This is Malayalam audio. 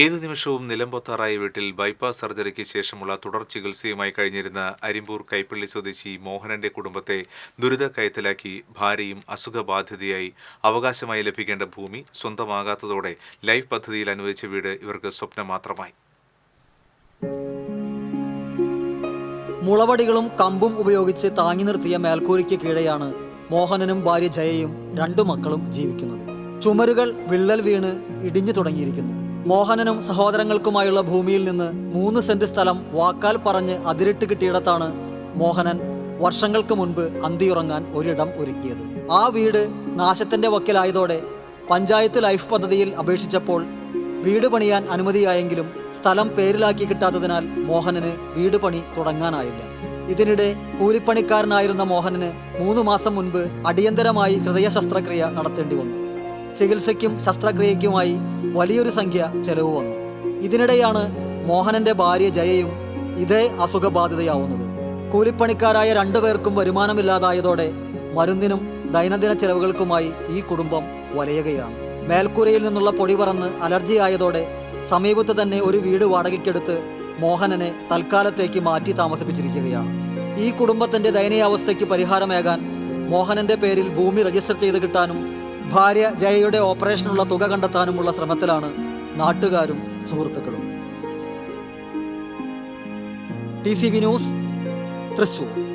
ഏതു നിമിഷവും നിലംപൊത്താറായ വീട്ടിൽ ബൈപ്പാസ് സർജറിക്ക് ശേഷമുള്ള തുടർ ചികിത്സയുമായി കഴിഞ്ഞിരുന്ന അരിമ്പൂർ കൈപ്പള്ളി സ്വദേശി മോഹനന്റെ കുടുംബത്തെ ദുരിത കയത്തിലാക്കി ഭാര്യയും അസുഖബാധിതയായി അവകാശമായി ലഭിക്കേണ്ട ഭൂമി സ്വന്തമാകാത്തതോടെ ലൈഫ് പദ്ധതിയിൽ അനുവദിച്ച വീട് ഇവർക്ക് സ്വപ്നം മാത്രമായി മുളവടികളും കമ്പും ഉപയോഗിച്ച് താങ്ങി നിർത്തിയ മേൽക്കൂരയ്ക്ക് കീഴെയാണ് മോഹനനും ഭാര്യ ജയയും രണ്ടു മക്കളും ജീവിക്കുന്നത്. ചുമരുകൾ വിള്ളൽ വീണ് ഇടിഞ്ഞു തുടങ്ങിയിരിക്കുന്നു. മോഹനനും സഹോദരങ്ങൾക്കുമായുള്ള ഭൂമിയിൽ നിന്ന് മൂന്ന് സെന്റ് സ്ഥലം വാക്കാൽ പറഞ്ഞ് അതിരിട്ട് കിട്ടിയിടത്താണ് മോഹനൻ വർഷങ്ങൾക്ക് മുൻപ് അന്തിയുറങ്ങാൻ ഒരിടം ഒരുക്കിയത്. ആ വീട് നാശത്തിന്റെ വക്കിലായതോടെ പഞ്ചായത്ത് ലൈഫ് പദ്ധതിയിൽ അപേക്ഷിച്ചപ്പോൾ വീട് പണിയാൻ അനുമതിയായെങ്കിലും സ്ഥലം പേരിലാക്കി കിട്ടാത്തതിനാൽ മോഹനന് വീട് പണി തുടങ്ങാനായില്ല. ഇതിനിടെ കൂലിപ്പണിക്കാരനായിരുന്ന മോഹനന് മൂന്ന് മാസം മുൻപ് അടിയന്തരമായി ഹൃദയ ശസ്ത്രക്രിയ നടത്തേണ്ടി വന്നു. ചികിത്സയ്ക്കും ശസ്ത്രക്രിയയ്ക്കുമായി വലിയൊരു സംഖ്യ ചെലവ് വന്നു. ഇതിനിടെയാണ് മോഹനന്റെ ഭാര്യ ജയയും ഇതേ അസുഖബാധിതയാവുന്നത്. കൂലിപ്പണിക്കാരായ രണ്ടുപേർക്കും വരുമാനമില്ലാതായതോടെ മരുന്നിനും ദൈനംദിന ചെലവുകൾക്കുമായി ഈ കുടുംബം വലയുകയാണ്. മേൽക്കൂരയിൽ നിന്നുള്ള പൊടി പറന്ന് അലർജി ആയതോടെ സമീപത്ത് തന്നെ ഒരു വീട് വാടകയ്ക്കെടുത്ത് മോഹനനെ തൽക്കാലത്തേക്ക് മാറ്റി താമസിപ്പിച്ചിരിക്കുകയാണ്. ഈ കുടുംബത്തിന്റെ ദയനീയാവസ്ഥയ്ക്ക് പരിഹാരമേകാൻ മോഹനന്റെ പേരിൽ ഭൂമി രജിസ്റ്റർ ചെയ്ത് കിട്ടാനും ഭാര്യ ജയയുടെ ഓപ്പറേഷനുള്ള തുക കണ്ടെത്താനുമുള്ള ശ്രമത്തിലാണ് നാട്ടുകാരും സുഹൃത്തുക്കളും. T C V news Thrissur.